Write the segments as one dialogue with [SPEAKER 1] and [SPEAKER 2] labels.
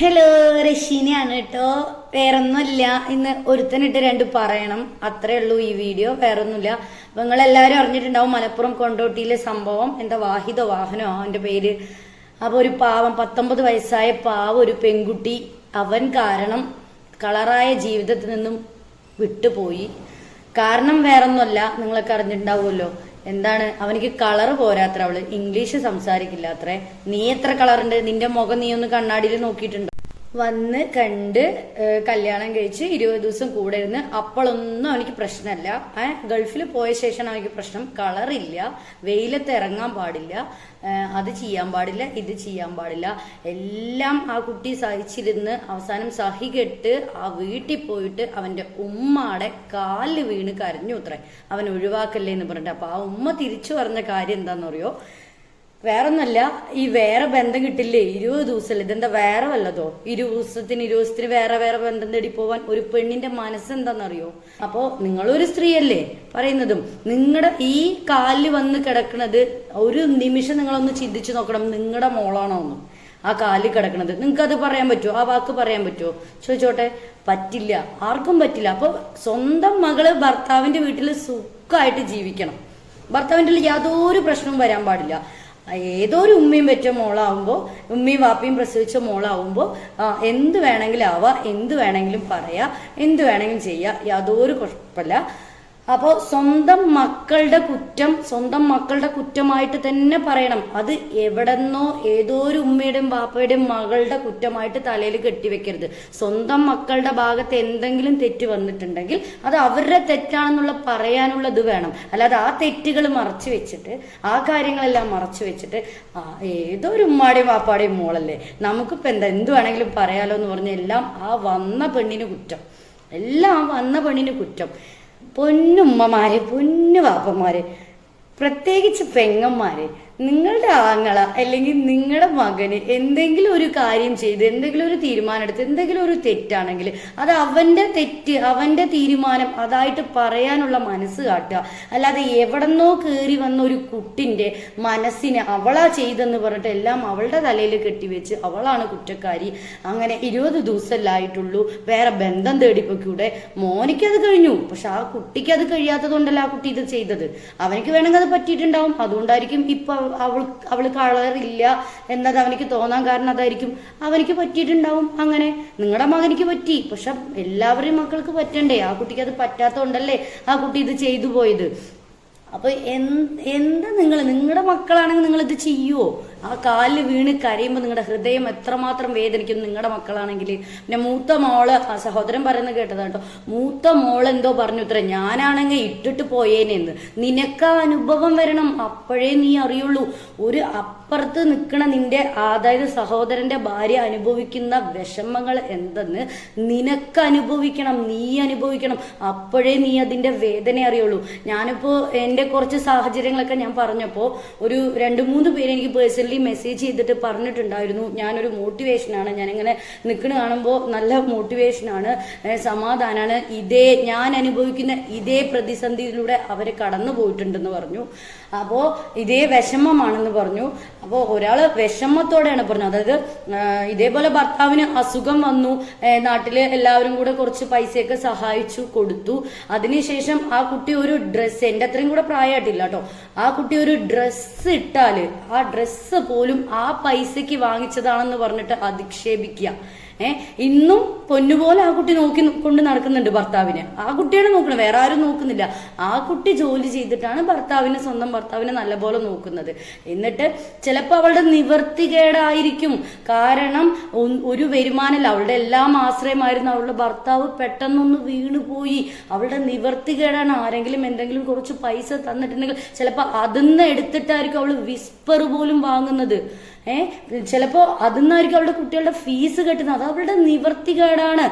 [SPEAKER 1] Hello റഷീനയാണ് കേട്ടോ. വേറൊന്നുമില്ല. ഇന്ന് ഒരുത്തനിട്ട് രണ്ട് പറയണം. അത്രേ ഉള്ളൂ ഈ വീഡിയോ. വേറൊന്നുമില്ല. അപ്പൊ നിങ്ങൾ എല്ലാവരും അറിഞ്ഞിട്ടുണ്ടാവും മലപ്പുറം കൊണ്ടോട്ടിയിലെ സംഭവം. എന്താ വാഹിദോ വാഹനോ? അവന്റെ പേര്. അപ്പൊ ഒരു പാവം പത്തൊമ്പത് വയസ്സായ പാവ ഒരു പെൺകുട്ടി. അവൻ കാരണം കളറായ ജീവിതത്തിൽ നിന്നും വിട്ടുപോയി. കാരണം വേറൊന്നുമല്ല. നിങ്ങളൊക്കെ അറിഞ്ഞിട്ടുണ്ടാവുമല്ലോ. എന്താണ്? അവനിക്ക് കളർ പോരാത്ര അവൾ. ഇംഗ്ലീഷ് സംസാരിക്കില്ല അത്രേ നീ എത്ര കളറുണ്ട് നിന്റെ മുഖം നീ ഒന്ന് കണ്ണാടിയിൽ നോക്കിയിട്ടുണ്ടോ? വന്ന് കണ്ട് കല്യാണം കഴിച്ച് ഇരുപത് ദിവസം കൂടെ ഇരുന്ന് അപ്പോഴൊന്നും അവനിക്ക് പ്രശ്നമല്ല. ഗൾഫിൽ പോയ ശേഷം അവനിക്ക് പ്രശ്നം. കളറില്ല വെയിലത്ത് ഇറങ്ങാൻ പാടില്ല അത് ചെയ്യാൻ പാടില്ല ഇത് ചെയ്യാൻ പാടില്ല. എല്ലാം ആ കുട്ടി സഹിച്ചിരുന്ന് അവസാനം സഹികെട്ട് ആ വീട്ടിൽ പോയിട്ട് അവന്റെ ഉമ്മാടെ കാലിൽ വീണ് കരഞ്ഞു അവൻ ഒഴിവാക്കല്ലേ എന്ന് പറഞ്ഞിട്ട്. അപ്പൊ ആ ഉമ്മ തിരിച്ചു പറഞ്ഞ കാര്യം എന്താണെന്നറിയോ വേറൊന്നല്ല ഈ വേറെ ബന്ധം കിട്ടില്ലേ? ഇരുപത് ദിവസമല്ലേ ഇതെന്താ വേറെ വല്ലതോ? ഇരുപത് ദിവസത്തിന് ഇരുപത് ദിവസത്തിന് വേറെ വേറെ ബന്ധം തേടി പോവാൻ ഒരു പെണ്ണിന്റെ മനസ്സെന്താണെന്നറിയോ അപ്പോ നിങ്ങളൊരു സ്ത്രീയല്ലേ പറയുന്നതും. നിങ്ങളുടെ ഈ കാലിൽ വന്ന് കിടക്കുന്നത് ഒരു നിമിഷം നിങ്ങളൊന്ന് ചിന്തിച്ചു നോക്കണം നിങ്ങളുടെ മോളാണോ ഒന്നും ആ കാലിൽ കിടക്കുന്നത് നിങ്ങൾക്ക് അത് പറയാൻ പറ്റുമോ ആ വാക്ക് പറയാൻ പറ്റുമോ ചോദിച്ചോട്ടെ. പറ്റില്ല. ആർക്കും പറ്റില്ല. അപ്പൊ സ്വന്തം മകൾ ഭർത്താവിന്റെ വീട്ടിൽ സുഖമായിട്ട് ജീവിക്കണം. ഭർത്താവിന്റെ യാതൊരു പ്രശ്നവും വരാൻ പാടില്ല. ഏതോ ഒരു ഉമ്മയും വെച്ച മോളാവുമ്പോൾ ഉമ്മയും വാപ്പയും പ്രസവിച്ച മോളാവുമ്പോൾ എന്ത് വേണമെങ്കിലും ആവാം എന്ത് വേണമെങ്കിലും പറയാം എന്ത് വേണമെങ്കിലും ചെയ്യാം യാതൊരു കുഴപ്പമില്ല. അപ്പോൾ സ്വന്തം മക്കളുടെ കുറ്റം സ്വന്തം മക്കളുടെ കുറ്റമായിട്ട് തന്നെ പറയണം. അത് എവിടെന്നോ ഏതോ ഒരു ഉമ്മയുടെയും ബാപ്പയുടെയും മകളുടെ കുറ്റമായിട്ട് തലയിൽ കെട്ടിവെക്കരുത്. സ്വന്തം മക്കളുടെ ഭാഗത്ത് എന്തെങ്കിലും തെറ്റ് വന്നിട്ടുണ്ടെങ്കിൽ അത് അവരുടെ തെറ്റാണെന്നുള്ള പറയാനുള്ള ഇത് വേണം. അല്ലാതെ ആ തെറ്റുകൾ മറച്ചു വെച്ചിട്ട് ആ കാര്യങ്ങളെല്ലാം മറച്ചു വെച്ചിട്ട് ഏതോ ഒരു ഉമ്മാടെയും വാപ്പാടെയും മോളല്ലേ? നമുക്കിപ്പോൾ എന്താ എന്ത് വേണമെങ്കിലും പറയാലോ എന്ന് പറഞ്ഞ എല്ലാം ആ വന്ന പെണ്ണിന് കുറ്റം. എല്ലാം ആ വന്ന പെണ്ണിന് കുറ്റം. പൊന്നുമ്മമാരെ പൊന്നു വാപ്പന്മാര് പ്രത്യേകിച്ച് പെങ്ങന്മാരെ നിങ്ങളുടെ ആങ്ങള അല്ലെങ്കിൽ നിങ്ങളുടെ മകന് എന്തെങ്കിലും ഒരു കാര്യം ചെയ്ത് എന്തെങ്കിലും ഒരു തീരുമാനം എടുത്ത് എന്തെങ്കിലും ഒരു തെറ്റാണെങ്കിൽ അത് അവന്റെ തെറ്റ് അവന്റെ തീരുമാനം അതായിട്ട് പറയാനുള്ള മനസ്സ് കാട്ടുക. അല്ലാതെ എവിടെന്നോ കയറി വന്ന ഒരു കുട്ടിന്റെ മനസ്സിനെ അവളാ ചെയ്തെന്ന് പറഞ്ഞിട്ട് എല്ലാം അവളുടെ തലയിൽ കെട്ടിവെച്ച് അവളാണ് കുറ്റക്കാരി. അങ്ങനെ ഇരുപത് ദിവസമല്ലായിട്ടുള്ളൂ. വേറെ ബന്ധം തേടിപ്പോക്കൂടെ മോനിക്ക് അത് കഴിഞ്ഞു. പക്ഷെ ആ കുട്ടിക്ക് അത് കഴിയാത്തത് കൊണ്ടല്ല ആ കുട്ടി ഇത് ചെയ്തത്? അവനക്ക് വേണമെങ്കിൽ അത് പറ്റിയിട്ടുണ്ടാവും. അതുകൊണ്ടായിരിക്കും ഇപ്പൊ അവൾ അവൾ കളറില്ല എന്നത് അവനിക്ക് തോന്നാൻ കാരണം അതായിരിക്കും. അവനിക്ക് പറ്റിയിട്ടുണ്ടാവും അങ്ങനെ. നിങ്ങളുടെ മകനിക്ക് പറ്റി. പക്ഷെ എല്ലാവരുടെയും മക്കൾക്ക് പറ്റണ്ടേ? ആ കുട്ടിക്ക് അത് പറ്റാത്തതുകൊണ്ടല്ലേ ആ കുട്ടി ഇത് ചെയ്തു പോയത്? അപ്പൊ എന്ത് നിങ്ങൾ നിങ്ങളുടെ മക്കളാണെങ്കിൽ നിങ്ങൾ ഇത് ചെയ്യുവോ? ആ കാലിൽ വീണ് കരയുമ്പോൾ നിങ്ങളുടെ ഹൃദയം എത്രമാത്രം വേദനിക്കും നിങ്ങളുടെ മക്കളാണെങ്കിൽ പിന്നെ മൂത്ത മോൾ ആ സഹോദരൻ പറയുന്നത് കേട്ടതാ കേട്ടോ. മൂത്ത മോൾ എന്തോ പറഞ്ഞു ഇത്ര ഞാനാണെങ്കിൽ ഇട്ടിട്ട് പോയേനെന്ന്. നിനക്ക് അനുഭവം വരണം. അപ്പോഴേ നീ അറിയുള്ളൂ. ഒരു അപ്പുറത്ത് നിൽക്കണ നിന്റെ അതായത് സഹോദരന്റെ ഭാര്യ അനുഭവിക്കുന്ന വിഷമങ്ങൾ എന്തെന്ന് നിനക്ക് അനുഭവിക്കണം നീ അനുഭവിക്കണം. അപ്പോഴേ നീ അതിന്റെ വേദന അറിയുള്ളൂ. ഞാനിപ്പോ എന്റെ കുറച്ച് സാഹചര്യങ്ങളൊക്കെ ഞാൻ പറഞ്ഞപ്പോൾ ഒരു രണ്ട് മൂന്ന് പേര് എനിക്ക് പേഴ്സണലി മെസ്സേജ് ചെയ്തിട്ട് പറഞ്ഞിട്ടുണ്ടായിരുന്നു. ഞാനൊരു മോട്ടിവേഷനാണ്. ഞാനിങ്ങനെ നിൽക്കണ കാണുമ്പോൾ നല്ല മോട്ടിവേഷൻ ആണ് സമാധാനാണ്. ഇതേ ഞാൻ അനുഭവിക്കുന്ന ഇതേ പ്രതിസന്ധിയിലൂടെ അവർ കടന്നു പോയിട്ടുണ്ടെന്ന് പറഞ്ഞു. അപ്പോൾ ഇതേ വിഷമമാണെന്ന് പറഞ്ഞു. അപ്പോൾ ഒരാൾ വിഷമത്തോടെയാണ് പറഞ്ഞത്. അതായത് ഇതേപോലെ ഭർത്താവിന് അസുഖം വന്നു നാട്ടിലെ എല്ലാവരും കൂടെ കുറച്ച് പൈസയൊക്കെ സഹായിച്ചു കൊടുത്തു. അതിനുശേഷം ആ കുട്ടി ഒരു ഡ്രസ്സ് എന്റെ അത്രയും കൂടെ പ്രായമായിട്ടില്ല കേട്ടോ. ആ കുട്ടി ഒരു ഡ്രസ്സ് ഇട്ടാൽ ആ ഡ്രസ്സ് പോലും ആ പൈസക്ക് വാങ്ങിച്ചതാണെന്ന് പറഞ്ഞിട്ട് അധിക്ഷേപിക്കുക. ഏ? ഇന്നും പൊന്നുപോലെ ആ കുട്ടി നോക്കി കൊണ്ട് നടക്കുന്നുണ്ട് ഭർത്താവിനെ. ആ കുട്ടിയാണ് നോക്കുന്നത് വേറെ ആരും നോക്കുന്നില്ല. ആ കുട്ടി ജോലി ചെയ്തിട്ടാണ് ഭർത്താവിനെ സ്വന്തം ഭർത്താവിനെ നല്ലപോലെ നോക്കുന്നത്. എന്നിട്ട് ചിലപ്പോൾ അവളുടെ നിവർത്തികേടായിരിക്കും. കാരണം ഒരു വരുമാനമല്ല. അവളുടെ എല്ലാം ആശ്രയമായിരുന്നു. അവളുടെ ഭർത്താവ് പെട്ടെന്നൊന്ന് വീണുപോയി. അവളുടെ നിവർത്തികേടാണ്. ആരെങ്കിലും എന്തെങ്കിലും കുറച്ച് പൈസ തന്നിട്ടുണ്ടെങ്കിൽ ചിലപ്പോൾ അതിന്ന് എടുത്തിട്ടായിരിക്കും അവൾ വിസ്പർ പോലും വാങ്ങുന്നത്. ഏഹ് ചിലപ്പോ അതിന്നായിരിക്കും അവളുടെ കുട്ടികളുടെ ഫീസ് കെട്ടുന്നത്. അത് അവളുടെ നിവർത്തികേടാണ്.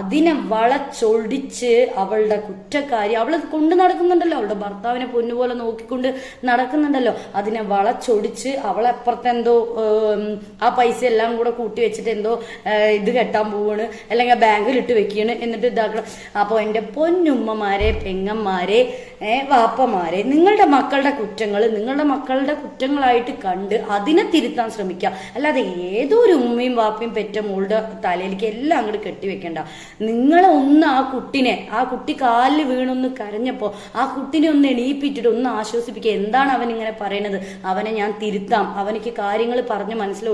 [SPEAKER 1] അതിനെ വളച്ചൊടിച്ച് അവളുടെ കുറ്റക്കാരി അവൾ കൊണ്ട് നടക്കുന്നുണ്ടല്ലോ. അവളുടെ ഭർത്താവിനെ പൊന്നുപോലെ നോക്കിക്കൊണ്ട് നടക്കുന്നുണ്ടല്ലോ. അതിനെ വളച്ചൊടിച്ച് അവളെ അപ്പുറത്തെന്തോ ആ പൈസ എല്ലാം കൂടെ കൂട്ടി വെച്ചിട്ട് എന്തോ ഇത് കെട്ടാൻ പോവാണ്. അല്ലെങ്കിൽ ബാങ്കിൽ ഇട്ട് വെക്കുകയാണ് എന്നിട്ട് ഇതാക്കണം. അപ്പോൾ എന്റെ പൊന്നുമ്മമാരെ പെങ്ങന്മാരെ വാപ്പമാരെ നിങ്ങളുടെ മക്കളുടെ കുറ്റങ്ങൾ നിങ്ങളുടെ മക്കളുടെ കുറ്റങ്ങളായിട്ട് കണ്ട് അതിനെ തിരുത്താൻ ശ്രമിക്കുക. അല്ലാതെ ഏതോ ഒരു ഉമ്മയും വാപ്പയും പെറ്റ മോളുടെ തലയിലേക്ക് എല്ലാം അങ്ങോട്ട് കെട്ടിവെക്കണ്ട നിങ്ങളെ ഒന്ന് ആ കുട്ടിനെ ആ കുട്ടി കാലിൽ വീണൊന്ന് കരഞ്ഞപ്പോ ആ കുട്ടിനെ ഒന്ന് എണീപ്പിച്ചിട്ട് ഒന്ന് ആശ്വസിപ്പിക്കുക. എന്താണ് അവൻ ഇങ്ങനെ പറയണത്? അവനെ ഞാൻ തിരുത്താം. അവനക്ക് കാര്യങ്ങൾ പറഞ്ഞ് മനസ്സിൽ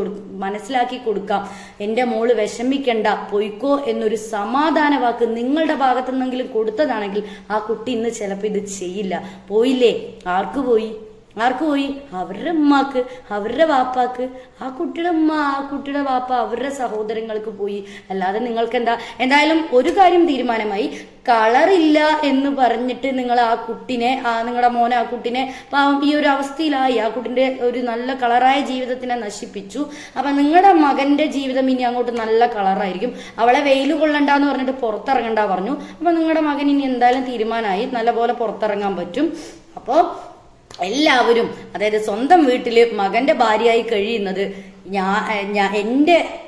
[SPEAKER 1] മനസ്സിലാക്കി കൊടുക്കാം. എന്റെ മോൾ വിഷമിക്കണ്ട പൊയ്ക്കോ എന്നൊരു സമാധാന വാക്ക് നിങ്ങളുടെ ഭാഗത്തു നിന്നെങ്കിലും കൊടുത്തതാണെങ്കിൽ ആ കുട്ടി ഇന്ന് ചിലപ്പോൾ ഇത് ചെയ്യില്ല. പോയില്ലേ? ആർക്ക് പോയി? ആർക്ക് പോയി? അവരുടെ ഉമ്മാക്ക് അവരുടെ വാപ്പാക്ക്. ആ കുട്ടിയുടെ ഉമ്മ ആ കുട്ടിയുടെ വാപ്പ അവരുടെ സഹോദരങ്ങൾക്ക് പോയി. അല്ലാതെ നിങ്ങൾക്ക് എന്താ എന്തായാലും ഒരു കാര്യം തീരുമാനമായി. കളറില്ല എന്ന് പറഞ്ഞിട്ട് നിങ്ങൾ ആ കുട്ടിനെ ആ നിങ്ങളുടെ മോനെ ആ കുട്ടിനെ പാവം ഈ ഒരു അവസ്ഥയിലായി. ആ കുട്ടിന്റെ ഒരു നല്ല കളറായ ജീവിതത്തിനെ നശിപ്പിച്ചു. അപ്പൊ നിങ്ങളുടെ മകന്റെ ജീവിതം ഇനി അങ്ങോട്ട് നല്ല കളറായിരിക്കും. അവളെ വെയിൽ കൊള്ളണ്ട എന്ന് പറഞ്ഞിട്ട് പുറത്തിറങ്ങണ്ട പറഞ്ഞു. അപ്പൊ നിങ്ങളുടെ മകൻ ഇനി എന്തായാലും തീരുമാനമായി. നല്ലപോലെ പുറത്തിറങ്ങാൻ പറ്റും. അപ്പോൾ എല്ലാവരും അതായത് സ്വന്തം വീട്ടിൽ മകന്റെ ഭാര്യയായി കഴിയുന്നത് ഞാൻ എന്റെ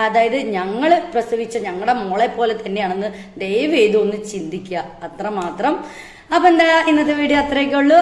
[SPEAKER 1] അതായത് ഞങ്ങൾ പ്രസവിച്ച ഞങ്ങളുടെ മോളെ പോലെ തന്നെയാണെന്ന് ദയവ് ചെയ്ത് ഒന്ന് ചിന്തിക്കുക. അത്രമാത്രം. അപ്പൊ എന്താ ഇന്നത്തെ വീഡിയോ അത്രയൊക്കെ ഉള്ളൂ.